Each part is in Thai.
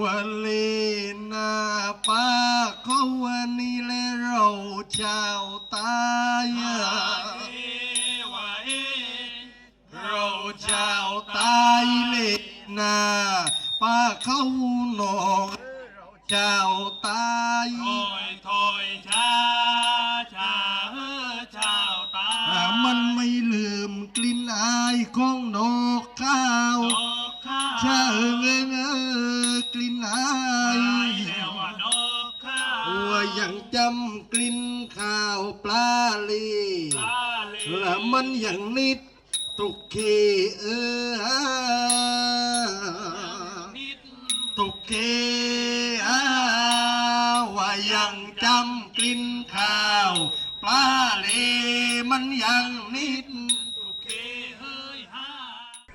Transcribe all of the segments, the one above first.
วันเลนาป้าเขาวันนี้และเราเจ้าตายเราเจ้าตายเลยนาป้าเขาหนองเราเจ้าตายถอยถอยช้าช้าเฮ้อเช้าตาอ่ามันไม่ลืมกลิ่นอายของนกข้าวดอกข้าชาเอิงายังจำกลิ่นข้าวปลาลีลาเลและมันอย่างนิดตุกเคเออนิดตุกเคอาว่ายังจำกลิ่นข้าวปลาลีมันอย่างนิด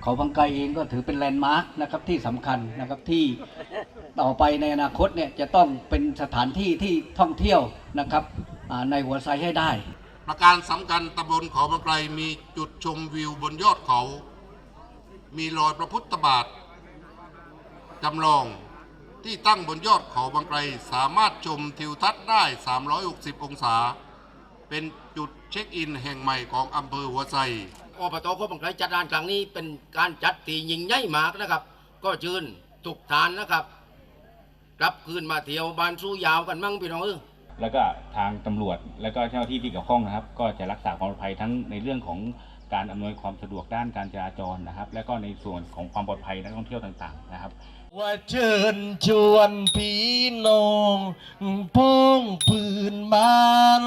เขาบางไกรเองก็ถือเป็นแลนด์มาร์คนะครับที่สำคัญนะครับที่ต่อไปในอนาคตเนี่ยจะต้องเป็นสถานที่ที่ท่องเที่ยวนะครับในหัวไซให้ได้ ประการสำคัญตำบลเขาบางไกลมีจุดชมวิวบนยอดเขา มีรอยพระพุทธบาทจำลองที่ตั้งบนยอดเขาบางไกลสามารถชมทิวทัศน์ได้ 360 องศา เป็นจุดเช็คอินแห่งใหม่ของอำเภอหัวไซ อบตโคกบังไกรจัดงานครั้งนี้เป็นการจัดที่ยิ่งใหญ่มากนะครับ ก็เชิญทุกฐานนะครับกลับคืนมาเที่ยวบานสู้ยาวกันมั่งพี่น้องเออแล้วก็ทางตำรวจแล้วก็เจ้าหน้าที่ที่เกี่ยวข้องนะครับ ก็จะรักษาความปลอดภัยทั้งในเรื่องของการอำนวยความสะดวกด้านการจราจรนะครับ และก็ในส่วนของความปลอดภัยนักท่องเที่ยวต่างๆนะครับ ว่าเชิญชวนพี่น้องพ้องพื้นบ้าน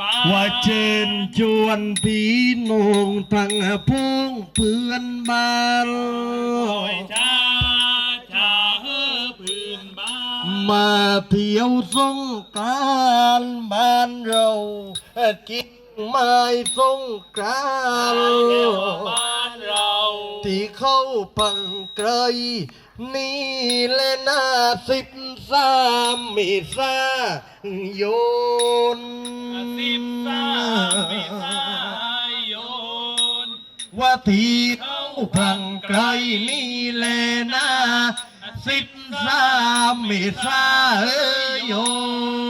บ้านว่าเชิญชวนพี่น้องทั้งพ้องเพื่อนบ้านถอยช้าช้าเฮ้อพื้นบ้าน มาเที่ยวสงกรานต์บ้านเรากินไม้สงกรานต์แล้วบ้านเรา ที่เข้าพังไกล นี่แหละหน้าสิบสามเมษายน สิบสามเมษายนว่าที่เข้าพังไกลนี่แหละหน้าสิบสามเมษายน